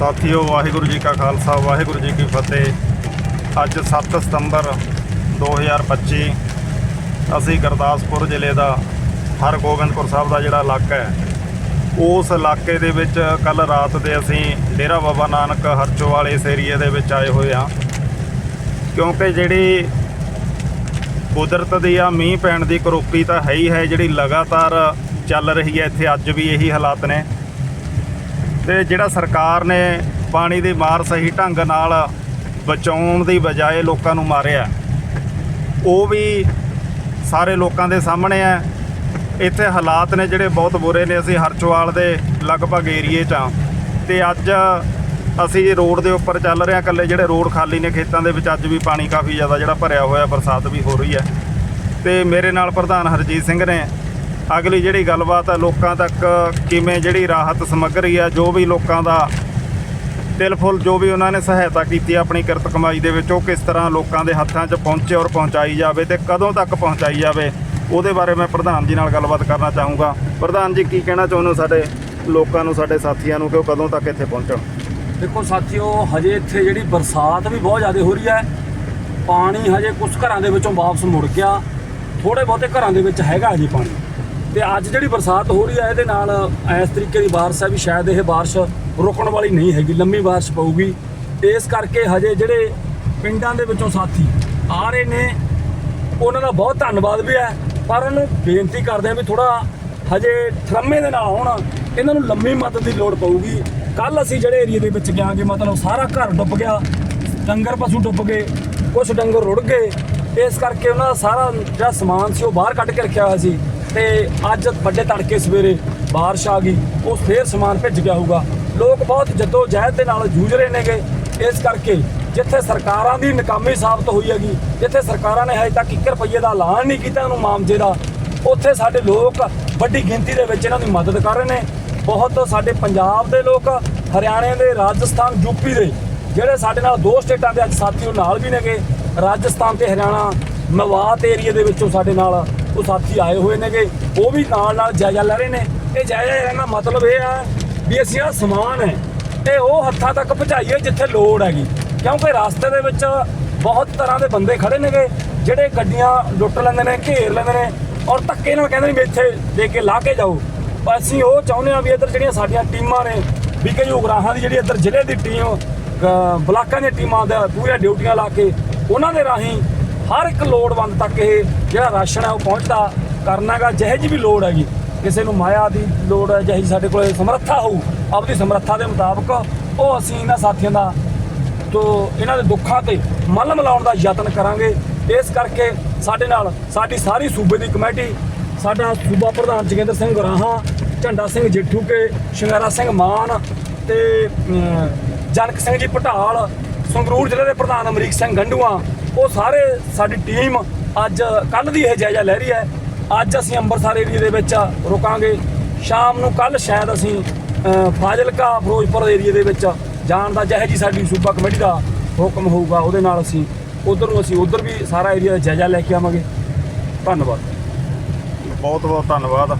ਸਾਥੀਓ, ਵਾਹਿਗੁਰੂ ਜੀ ਕਾ ਖਾਲਸਾ, ਵਾਹਿਗੁਰੂ ਜੀ ਕੀ ਫਤਿਹ। ਅੱਜ 7 ਸਤੰਬਰ 2025 ਅਸੀਂ ਗੁਰਦਾਸਪੁਰ ਜ਼ਿਲ੍ਹੇ ਦਾ, ਹਰਗੋਬਿੰਦਪੁਰ ਸਾਹਿਬ ਦਾ ਜਿਹੜਾ ਇਲਾਕਾ ਹੈ, ਉਸ ਇਲਾਕੇ ਦੇ ਵਿੱਚ ਕੱਲ ਰਾਤ ਦੇ ਅਸੀਂ ਡੇਰਾ ਬਾਬਾ ਨਾਨਕ ਹਰਚੋਵਾਲ ਇਸ ਏਰੀਏ ਦੇ ਵਿੱਚ ਆਏ ਹੋਏ ਹਾਂ। ਕਿਉਂਕਿ ਜਿਹੜੀ ਕੁਦਰਤ ਦੀ ਆ, ਮੀਂਹ ਪੈਣ ਦੀ ਕਰੋਪੀ ਤਾਂ ਹੈ ਹੀ ਹੈ, ਜਿਹੜੀ ਲਗਾਤਾਰ ਚੱਲ ਰਹੀ ਹੈ, ਇੱਥੇ ਅੱਜ ਵੀ ਇਹੀ ਹਾਲਾਤ ਨੇ। ਤੇ ਜਿਹੜਾ ਸਰਕਾਰ ਨੇ ਪਾਣੀ ਦੀ ਮਾਰ ਸਹੀ ਢੰਗ ਨਾਲ ਬਚਾਉਣ ਦੀ ਬਜਾਏ ਲੋਕਾਂ ਨੂੰ ਮਾਰਿਆ, ਉਹ ਵੀ ਸਾਰੇ ਲੋਕਾਂ ਦੇ ਸਾਹਮਣੇ ਹੈ। ਇੱਥੇ ਹਾਲਾਤ ਨੇ ਜਿਹੜੇ ਬਹੁਤ ਬੁਰੇ ਨੇ। ਅਸੀਂ ਹਰਚੋਵਾਲ ਦੇ ਲਗਭਗ ਏਰੀਏ 'ਚ ਹਾਂ। ਤੇ ਅੱਜ ਅਸੀਂ ਰੋਡ ਦੇ ਉੱਪਰ ਚੱਲ ਰਹੇ ਹਾਂ। ਇਕੱਲੇ ਜਿਹੜੇ ਰੋਡ ਖਾਲੀ ਨੇ, ਖੇਤਾਂ ਦੇ ਵਿੱਚ ਅੱਜ ਵੀ ਪਾਣੀ ਕਾਫੀ ਜ਼ਿਆਦਾ ਜਿਹੜਾ ਭਰਿਆ ਹੋਇਆ, ਬਰਸਾਤ ਵੀ ਹੋ ਰਹੀ ਹੈ। ਤੇ ਮੇਰੇ ਨਾਲ ਪ੍ਰਧਾਨ ਹਰਜੀਤ ਸਿੰਘ ਨੇ ਅਗਲੀ ਜਿਹੜੀ ਗੱਲਬਾਤ ਹੈ ਲੋਕਾਂ ਤੱਕ ਕਿਵੇਂ ਜਿਹੜੀ ਰਾਹਤ ਸਮੱਗਰੀ ਆ ਜੋ ਵੀ ਲੋਕਾਂ ਦਾ ਤਿਲ ਫੁੱਲ, ਜੋ ਵੀ ਉਹਨਾਂ ਨੇ ਸਹਾਇਤਾ ਕੀਤੀ ਆਪਣੀ ਕਿਰਤ ਕਮਾਈ ਦੇ ਵਿੱਚ, ਉਹ ਕਿਸ ਤਰ੍ਹਾਂ ਲੋਕਾਂ ਦੇ ਹੱਥਾਂ 'ਚ ਪਹੁੰਚੇ ਔਰ ਪਹੁੰਚਾਈ ਜਾਵੇ ਤੇ ਕਦੋਂ ਤੱਕ ਪਹੁੰਚਾਈ ਜਾਵੇ, ਉਹਦੇ ਬਾਰੇ ਮੈਂ ਪ੍ਰਧਾਨ ਜੀ ਨਾਲ ਗੱਲਬਾਤ ਕਰਨਾ ਚਾਹੂੰਗਾ। ਪ੍ਰਧਾਨ ਜੀ, ਕੀ ਕਹਿਣਾ ਚਾਹੁੰਦੇ ਹੋ ਸਾਡੇ ਲੋਕਾਂ ਨੂੰ, ਸਾਡੇ ਸਾਥੀਆਂ ਨੂੰ ਕਿ ਉਹ ਕਦੋਂ ਤੱਕ ਇੱਥੇ ਪਹੁੰਚਣ? ਦੇਖੋ ਸਾਥੀਓ, ਹਜੇ ਇੱਥੇ ਜਿਹੜੀ ਬਰਸਾਤ ਵੀ ਬਹੁਤ ਜ਼ਿਆਦਾ ਹੋ ਰਹੀ ਹੈ। ਪਾਣੀ ਹਜੇ ਕੁਝ ਘਰਾਂ ਦੇ ਵਿੱਚੋਂ ਵਾਪਸ ਮੁੜ ਗਿਆ। ਥੋੜੇ ਬਹੁਤੇ ਘਰਾਂ ਦੇ ਵਿੱਚ ਹੈਗਾ ਹਜੇ ਪਾਣੀ। ਤੇ ਅੱਜ ਜਿਹੜੀ ਬਰਸਾਤ ਹੋ ਰਹੀ ਹੈ, ਇਹਦੇ ਨਾਲ ਇਸ ਤਰੀਕੇ ਦੀ ਬਾਰਿਸ਼ ਹੈ ਵੀ ਸ਼ਾਇਦ ਇਹ ਬਾਰਿਸ਼ ਰੁਕਣ ਵਾਲੀ ਨਹੀਂ ਹੈਗੀ, ਲੰਮੀ ਬਾਰਿਸ਼ ਪਊਗੀ। ਇਸ ਕਰਕੇ ਹਜੇ ਜਿਹੜੇ ਪਿੰਡਾਂ ਦੇ ਵਿੱਚੋਂ ਸਾਥੀ ਆ ਰਹੇ ਨੇ, ਉਹਨਾਂ ਦਾ ਬਹੁਤ ਧੰਨਵਾਦ ਵੀ ਹੈ। ਪਰ ਉਹਨੂੰ ਬੇਨਤੀ ਕਰਦੇ ਆ ਵੀ ਥੋੜਾ ਹਜੇ ਠਰਮੇ ਦੇ ਨਾਲ ਆਉਣ, ਇਹਨਾਂ ਨੂੰ ਲੰਮੀ ਮਦਦ ਦੀ ਲੋੜ ਪਊਗੀ। ਕੱਲ ਅਸੀਂ ਜਿਹੜੇ ਏਰੀਏ ਦੇ ਵਿੱਚ ਗਿਆਂਗੇ ਮਤਲਬ ਸਾਰਾ ਘਰ ਡੁੱਬ ਗਿਆ, ਡੰਗਰ ਪਸ਼ੂ ਡੁੱਬ ਗਏ ਕੁਝ ਡੰਗਰ ਰੁੜ ਗਏ, ਇਸ ਕਰਕੇ ਉਹਨਾਂ ਦਾ ਸਾਰਾ ਜਿਹੜਾ ਸਮਾਨ ਸੀ ਉਹ ਬਾਹਰ ਕੱਢ ਕੇ ਰੱਖਿਆ ਹੋਇਆ ਸੀ। ਤੇ ਅੱਜ ਵੱਡੇ ਤੜਕੇ ਸਵੇਰੇ ਬਾਰਿਸ਼ ਆ ਗਈ, ਉਹ ਫੇਰ ਸਮਾਨ ਭਿੱਜ ਗਿਆ ਹੋਊਗਾ। ਲੋਕ ਬਹੁਤ ਜੱਦੋ ਜਹਿਦ ਦੇ ਨਾਲ ਜੂਝ ਰਹੇ ਨੇਗੇ। ਇਸ ਕਰਕੇ ਜਿੱਥੇ ਸਰਕਾਰਾਂ ਦੀ ਨਕਾਮੀ ਸਾਬਤ ਹੋਈ ਹੈਗੀ, ਜਿੱਥੇ ਸਰਕਾਰਾਂ ਨੇ ਹਜੇ ਤੱਕ 1 ਰੁਪਈਏ ਦਾ ਐਲਾਨ ਨਹੀਂ ਕੀਤਾ ਉਹਨੂੰ ਮਾਮਜੇ ਦਾ, ਉੱਥੇ ਸਾਡੇ ਲੋਕ ਵੱਡੀ ਗਿਣਤੀ ਦੇ ਵਿੱਚ ਇਹਨਾਂ ਦੀ ਮਦਦ ਕਰ ਰਹੇ ਨੇ। ਬਹੁਤ ਸਾਡੇ ਪੰਜਾਬ ਦੇ ਲੋਕ, ਹਰਿਆਣੇ ਦੇ, ਰਾਜਸਥਾਨ ਯੂਪੀ ਦੇ, ਜਿਹੜੇ ਸਾਡੇ ਨਾਲ ਦੋ ਸਟੇਟਾਂ ਦੇ ਅੱਜ ਸਾਥੀ ਉਹ ਨਾਲ ਵੀ ਨੇਗੇ। ਰਾਜਸਥਾਨ ਤੇ ਹਰਿਆਣਾ ਮਵਾਤ ਏਰੀਆ ਦੇ ਵਿੱਚੋਂ ਸਾਡੇ ਨਾਲ ਉਹ ਸਾਥੀ ਆਏ ਹੋਏ ਨੇਗੇ, ਉਹ ਵੀ ਨਾਲ ਨਾਲ ਜਾਇਜ਼ਾ ਲੈ ਰਹੇ ਨੇ। ਇਹ ਜਾਇਜ਼ਾ ਲੈਣ ਦਾ ਮਤਲਬ ਇਹ ਹੈ ਵੀ ਅਸੀਂ ਆ ਸਮਾਨ ਹੈ ਤੇ ਉਹ ਹੱਥਾਂ ਤੱਕ ਪਹੁੰਚਾਈਏ ਜਿੱਥੇ ਲੋੜ ਹੈਗੀ। ਕਿਉਂਕਿ ਰਸਤੇ ਦੇ ਵਿੱਚ ਬਹੁਤ ਤਰ੍ਹਾਂ ਦੇ ਬੰਦੇ ਖੜੇ ਨੇਗੇ, ਜਿਹੜੇ ਗੱਡੀਆਂ ਲੁੱਟ ਲੈਂਦੇ ਨੇ, ਘੇਰ ਲੈਂਦੇ ਨੇ ਔਰ ਧੱਕੇ ਨਾਲ ਕਹਿੰਦੇ ਨੇ ਵੀ ਇੱਥੇ ਦੇ ਕੇ ਲਾ ਕੇ ਜਾਓ। ਪਰ ਅਸੀਂ ਉਹ ਚਾਹੁੰਦੇ ਆ ਵੀ ਇੱਧਰ ਜਿਹੜੀਆਂ ਸਾਡੀਆਂ ਟੀਮਾਂ ਨੇ, ਵੀ ਕਈ ਉਗਰਾਹਾਂ ਦੀ ਜਿਹੜੀ ਇੱਧਰ ਜ਼ਿਲ੍ਹੇ ਦੀ ਟੀਮ ਬਲਾਕਾਂ ਦੀਆਂ ਟੀਮਾਂ ਦਾ ਪੂਰੀਆਂ ਡਿਊਟੀਆਂ ਲਾ ਕੇ ਉਹਨਾਂ ਦੇ ਰਾਹੀਂ ਹਰ ਇੱਕ ਲੋੜਵੰਦ ਤੱਕ ਇਹ ਜਿਹੜਾ ਰਾਸ਼ਨ ਹੈ ਉਹ ਪਹੁੰਚਦਾ ਕਰਨਾਗਾ, ਜਿਹੇ ਜੀ ਵੀ ਲੋੜ ਹੈਗੀ। ਕਿਸੇ ਨੂੰ ਮਾਇਆ ਦੀ ਲੋੜ ਹੈ, ਜਿਹੀ ਸਾਡੇ ਕੋਲ ਸਮਰੱਥਾ ਹੋਊ, ਆਪਦੀ ਸਮਰੱਥਾ ਦੇ ਮੁਤਾਬਕ ਉਹ ਅਸੀਂ ਇਹਨਾਂ ਸਾਥੀਆਂ ਦਾ ਤੋ ਇਹਨਾਂ ਦੇ ਦੁੱਖਾਂ ਤੇ ਮੱਲ ਮਿਲਾਉਣ ਦਾ ਯਤਨ ਕਰਾਂਗੇ। ਇਸ ਕਰਕੇ ਸਾਡੇ ਨਾਲ ਸਾਡੀ ਸਾਰੀ ਸੂਬੇ ਦੀ ਕਮੇਟੀ, ਸਾਡਾ ਸੂਬਾ ਪ੍ਰਧਾਨ ਜਗਿੰਦਰ ਸਿੰਘ ਗਰਾਹਾਂ ਝੰਡਾ ਸਿੰਘ ਜੇਠੂ ਕੇ ਸ਼ਿੰਗਾਰਾ ਸਿੰਘ ਮਾਨ ਤੇ ਜਨਕ ਸਿੰਘ ਜੀ ਪਟਾਲ, ਸੰਗਰੂਰ ਜ਼ਿਲ੍ਹੇ ਦੇ ਪ੍ਰਧਾਨ ਅਮਰੀਕ ਸਿੰਘ ਗੰਡੂਆ ਉਹ ਸਾਰੇ ਸਾਡੀ ਟੀਮ ਅੱਜ ਕੱਲ ਦੀ ਇਹ ਜਾਇਜ਼ਾ ਲੈ ਰਹੀ ਹੈ। ਅੱਜ ਅਸੀਂ ਅੰਮ੍ਰਿਤਸਰ ਏਰੀਆ ਦੇ ਵਿੱਚ ਰੁਕਾਂਗੇ। ਸ਼ਾਮ ਨੂੰ ਕੱਲ ਸ਼ਾਇਦ ਅਸੀਂ ਫਾਜ਼ਿਲਕਾ, ਫਿਰੋਜ਼ਪੁਰ ਏਰੀਆ ਦੇ ਵਿੱਚ ਜਾਣ ਦਾ ਜਿਹੇ ਜੀ ਸਾਡੀ ਸੂਬਾ ਕਮੇਟੀ ਦਾ ਹੁਕਮ ਹੋਊਗਾ, ਉਹਦੇ ਨਾਲ ਅਸੀਂ ਉਧਰ ਨੂੰ ਅਸੀਂ ਉਧਰ ਵੀ ਸਾਰਾ ਏਰੀਆ ਦਾ ਜਾਇਜ਼ਾ ਲੈ ਕੇ ਆਵਾਂਗੇ। ਧੰਨਵਾਦ। ਬਹੁਤ ਬਹੁਤ ਧੰਨਵਾਦ।